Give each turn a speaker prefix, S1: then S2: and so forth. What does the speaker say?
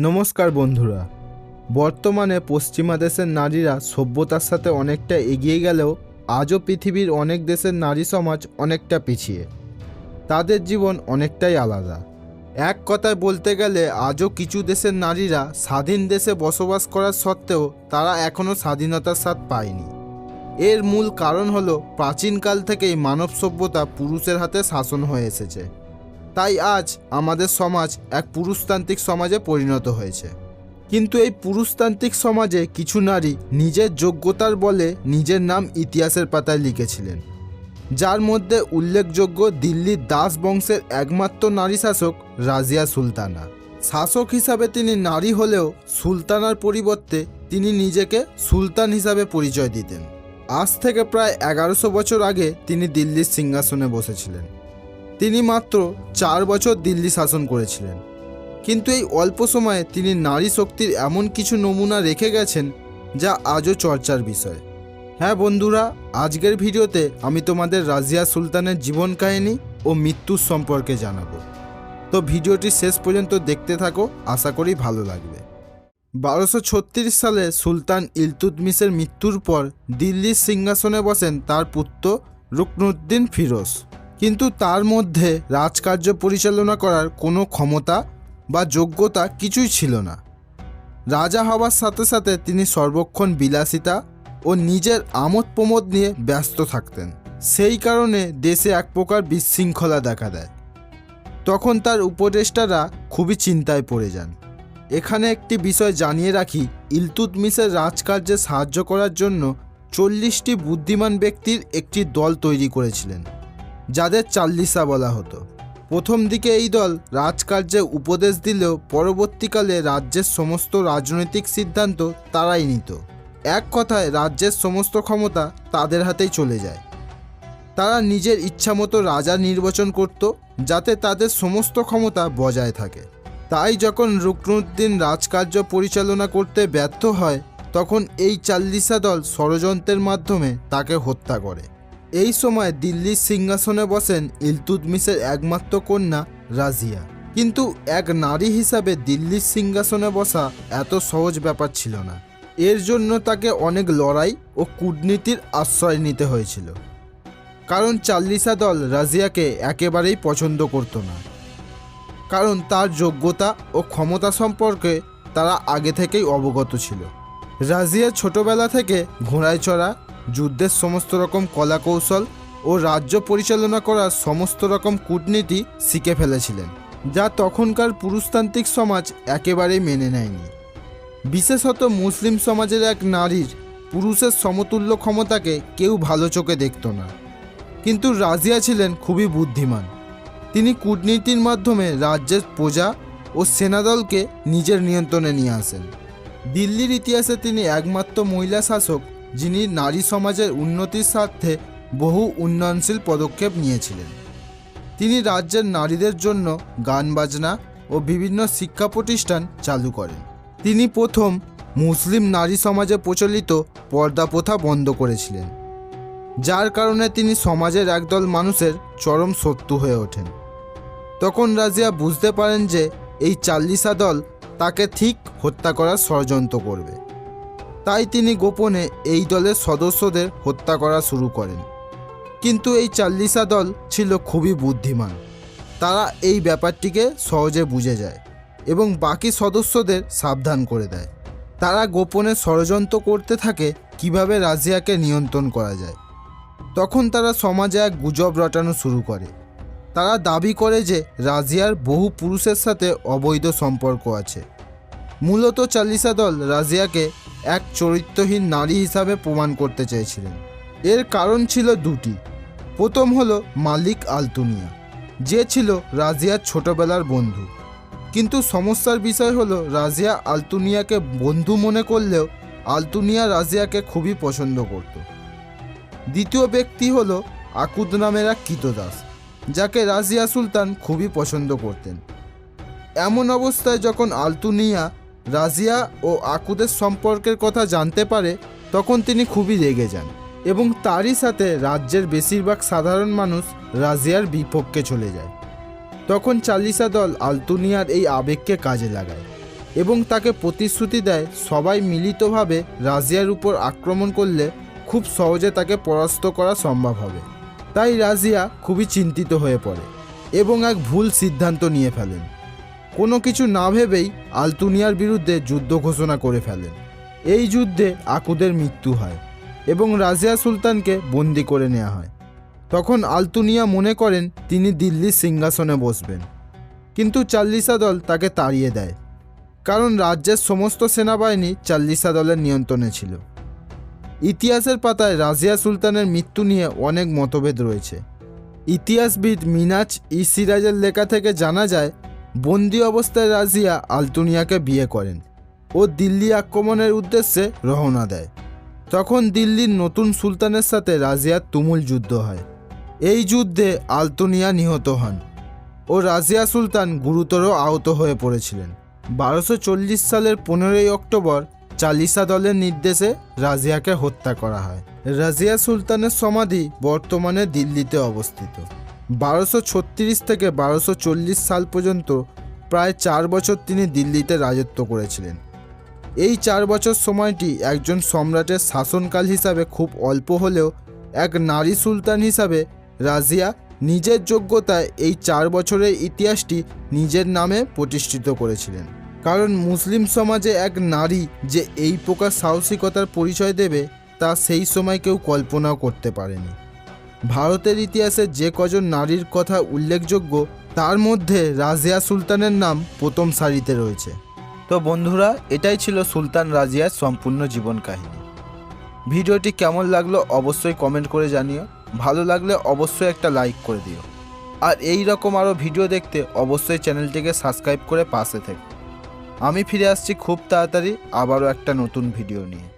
S1: নমস্কার বন্ধুরা। বর্তমানে পশ্চিমা দেশের নারীরা সভ্যতার সাথে অনেকটা এগিয়ে গেলেও আজও পৃথিবীর অনেক দেশের নারী সমাজ অনেকটা পিছিয়ে। তাদের জীবন অনেকটাই আলাদা। এক কথায় বলতে গেলে আজও কিছু দেশের নারীরা স্বাধীন দেশে বসবাস করার সত্ত্বেও তারা এখনও স্বাধীনতার স্বাদ পায়নি। এর মূল কারণ হলো প্রাচীনকাল থেকেই মানব সভ্যতা পুরুষের হাতে শাসন হয়ে এসেছে। তাই আজ আমাদের সমাজ এক পুরুষতান্ত্রিক সমাজে পরিণত হয়েছে। কিন্তু এই পুরুষতান্ত্রিক সমাজে কিছু নারী নিজের যোগ্যতার বলে নিজের নাম ইতিহাসের পাতায় লিখেছিলেন। যার মধ্যে উল্লেখযোগ্য দিল্লির দাস বংশের একমাত্র নারী শাসক রাজিয়া সুলতানা। শাসক হিসাবে তিনি নারী হলেও সুলতানার পরিবর্তে তিনি নিজেকে সুলতান হিসাবে পরিচয় দিতেন। আজ থেকে প্রায় এগারোশো বছর আগে তিনি দিল্লির সিংহাসনে বসেছিলেন। তিনি মাত্র চার বছর দিল্লি শাসন করেছিলেন। কিন্তু এই অল্প সময়ে তিনি নারী শক্তির এমন কিছু নমুনা রেখে গেছেন যা আজও চর্চার বিষয়। হ্যাঁ বন্ধুরা, আজকের ভিডিওতে আমি তোমাদের রাজিয়া সুলতানের জীবন কাহিনী ও মৃত্যুর সম্পর্কে জানাব। তো ভিডিওটি শেষ পর্যন্ত দেখতে থাকো, আশা করি ভালো লাগবে। বারোশো সালে সুলতান ইলতুতমিসের মৃত্যুর পর দিল্লির সিংহাসনে বসেন তার পুত্র রুকনুদ্দিন ফিরোজ। কিন্তু তার মধ্যে রাজকার্য পরিচালনা করার কোনো ক্ষমতা বা যোগ্যতা কিছুই ছিল না। রাজা হওয়ার সাথে সাথে তিনি সর্বক্ষণ বিলাসিতা ও নিজের আমোদ প্রমোদ নিয়ে ব্যস্ত থাকতেন। সেই কারণে দেশে এক প্রকার বিশৃঙ্খলা দেখা দেয়। তখন তার উপদেষ্টারা খুবই চিন্তায় পড়ে যান। এখানে একটি বিষয় জানিয়ে রাখি ইলতুতমিসের রাজকার্যে সাহায্য করার জন্য চল্লিশটি বুদ্ধিমান ব্যক্তির একটি দল তৈরি করেছিলেন। যাদের চাল্লিসা বলা হতো। প্রথম দিকে এই দল রাজকার্যে উপদেশ দিলেও পরবর্তীকালে রাজ্যের সমস্ত রাজনৈতিক সিদ্ধান্ত তারাই নিত। এক কথায়, রাজ্যের সমস্ত ক্ষমতা তাদের হাতেই চলে যায়। তারা নিজের ইচ্ছামতো রাজা নির্বাচন করত, যাতে তাদের সমস্ত ক্ষমতা বজায় থাকে। তাই যখন রুকনুদ্দিন রাজকার্য পরিচালনা করতে ব্যর্থ হয়, তখন এই চাল্লিসা দল ষড়যন্ত্রের মাধ্যমে তাকে হত্যা করে। এই সময় দিল্লির সিংহাসনে বসেন ইলতুতমিসের একমাত্র কন্যা রাজিয়া। কিন্তু এক নারী হিসাবে দিল্লির সিংহাসনে বসা এত সহজ ব্যাপার ছিল না। এর জন্য তাকে অনেক লড়াই ও কূটনীতির আশ্রয় নিতে হয়েছিল। কারণ চাল্লিসা দল রাজিয়াকে একেবারেই পছন্দ করত না। কারণ তার যোগ্যতা ও ক্ষমতা সম্পর্কে তারা আগে থেকেই অবগত ছিল। রাজিয়া ছোটবেলা থেকে ঘোড়ায় চড়া যুদ্ধের সমস্ত রকম কলাকৌশল ও রাজ্য পরিচালনা করার সমস্ত রকম কূটনীতি শিখে ফেলেছিলেন, যা তখনকার পুরুষতান্ত্রিক সমাজ একেবারেই মেনে নেয়নি। বিশেষত মুসলিম সমাজের এক নারীর পুরুষের সমতুল্য ক্ষমতাকে কেউ ভালো চোখে দেখত না। কিন্তু রাজিয়া ছিলেন খুবই বুদ্ধিমান। তিনি কূটনীতির মাধ্যমে রাজ্যের প্রজা ও সেনাদলকে নিজের নিয়ন্ত্রণে নিয়ে আসেন। দিল্লির ইতিহাসে তিনি একমাত্র মহিলা শাসক যিনি নারী সমাজের উন্নতির স্বার্থে বহু উন্নয়নশীল পদক্ষেপ নিয়েছিলেন। তিনি রাজ্যের নারীদের জন্য গান বাজনা ও বিভিন্ন শিক্ষা প্রতিষ্ঠান চালু করেন। তিনি প্রথম মুসলিম নারী সমাজে প্রচলিত পর্দা প্রথা বন্ধ করেছিলেন, যার কারণে তিনি সমাজের একদল মানুষের চরম শত্রু হয়ে ওঠেন। তখন রাজিয়া বুঝতে পারেন যে এই চাল্লিশা দল তাকে ঠিক হত্যা করার ষড়যন্ত্র করবে। তাই তিনি গোপনে এই দলের সদস্যদের হত্যা করা শুরু করেন। কিন্তু এই চাল্লিশা দল ছিল খুবই বুদ্ধিমান। তারা এই ব্যাপারটিকে সহজে বুঝে যায় এবং বাকি সদস্যদের সাবধান করে দেয়। তারা গোপনে ষড়যন্ত্র করতে থাকে কীভাবে রাজিয়াকে নিয়ন্ত্রণ করা যায়। তখন তারা সমাজে এক গুজব রটানো শুরু করে। তারা দাবি করে যে রাজিয়ার বহু পুরুষের সাথে অবৈধ সম্পর্ক আছে। মূলত চাল্লিসা দল রাজিয়াকে এক চরিত্রহীন নারী হিসাবে প্রমাণ করতে চেয়েছিলেন। এর কারণ ছিল দুটি। প্রথম হলো মালিক আলতুনিয়া। যে ছিল রাজিয়ার ছোটবেলার বন্ধু। কিন্তু সমস্যার বিষয় হলো রাজিয়া আলতুনিয়াকে বন্ধু মনে করলেও আলতুনিয়া রাজিয়াকে খুবই পছন্দ করত। দ্বিতীয় ব্যক্তি হলো আকুদ নামের এক কীতদাস, যাকে রাজিয়া সুলতান খুবই পছন্দ করতেন। এমন অবস্থায় যখন আলতুনিয়া রাজিয়া ও আকুদের সম্পর্কের কথা জানতে পারে, তখন তিনি খুবই রেগে যান এবং তারই সাথে রাজ্যের বেশিরভাগ সাধারণ মানুষ রাজিয়ার বিপক্ষে চলে যায়। তখন চালিসা দল আলতুনিয়ার এই আবেগকে কাজে লাগায় এবং তাকে প্রতিশ্রুতি দেয় সবাই মিলিতভাবে রাজিয়ার উপর আক্রমণ করলে খুব সহজে তাকে পরাস্ত করা সম্ভব হবে। তাই রাজিয়া খুবই চিন্তিত হয়ে পড়ে এবং এক ভুল সিদ্ধান্ত নিয়ে ফেলেন। কোনো কিছু না ভেবেই আলতুনিয়ার বিরুদ্ধে যুদ্ধ ঘোষণা করে ফেলেন। এই যুদ্ধে আকুদের মৃত্যু হয় এবং রাজিয়া সুলতানকে বন্দি করে নেওয়া হয়। তখন আলতুনিয়া মনে করেন তিনি দিল্লির সিংহাসনে বসবেন। কিন্তু চাল্লিসা দল তাকে তাড়িয়ে দেয়। কারণ রাজ্যের সমস্ত সেনাবাহিনী চাল্লিসা দলের নিয়ন্ত্রণে ছিল। ইতিহাসের পাতায় রাজিয়া সুলতানের মৃত্যু নিয়ে অনেক মতভেদ রয়েছে। ইতিহাসবিদ মিনাজ ই সিরাজের লেখা থেকে জানা যায় বন্দি অবস্থায় রাজিয়া আলতুনিয়াকে বিয়ে করেন ও দিল্লি আক্রমণের উদ্দেশ্যে রওনা দেয়। তখন দিল্লির নতুন সুলতানের সাথে রাজিয়ার তুমুল যুদ্ধ হয়। এই যুদ্ধে আলতুনিয়া নিহত হন ও রাজিয়া সুলতান গুরুতর আহত হয়ে পড়েছিলেন। বারোশো সালের পনেরোই অক্টোবর চালিসা দলের নির্দেশে রাজিয়াকে হত্যা করা হয়। রাজিয়া সুলতানের সমাধি বর্তমানে দিল্লিতে অবস্থিত। বারোশো ছত্রিশ থেকে বারোশো চল্লিশ সাল পর্যন্ত প্রায় চার বছর তিনি দিল্লিতে রাজত্ব করেছিলেন। এই চার বছর সময়টি একজন সম্রাটের শাসনকাল হিসাবে খুব অল্প হলেও এক নারী সুলতান হিসাবে রাজিয়া নিজের যোগ্যতায় এই চার বছরের ইতিহাসটি নিজের নামে প্রতিষ্ঠিত করেছিলেন। কারণ মুসলিম সমাজে এক নারী যে এই প্রকার সাহসিকতার পরিচয় দেবে তা সেই সময় কেউ কল্পনাও করতে পারেনি। ভারতের ইতিহাসে যে কজন নারীর কথা উল্লেখযোগ্য, তার মধ্যে রাজিয়া সুলতানের নাম প্রথম সারিতে রয়েছে। তো বন্ধুরা, এটাই ছিল সুলতান রাজিয়ার সম্পূর্ণ জীবন কাহিনী। ভিডিওটি কেমন লাগল অবশ্যই কমেন্ট করে জানিও। ভালো লাগলে অবশ্যই একটা লাইক করে দিও। আর এই রকম আরও ভিডিও দেখতে অবশ্যই চ্যানেলটিকে সাবস্ক্রাইব করে পাশে থেকো। আমি ফিরে আসছি খুব তাড়াতাড়ি আবারও একটা নতুন ভিডিও নিয়ে।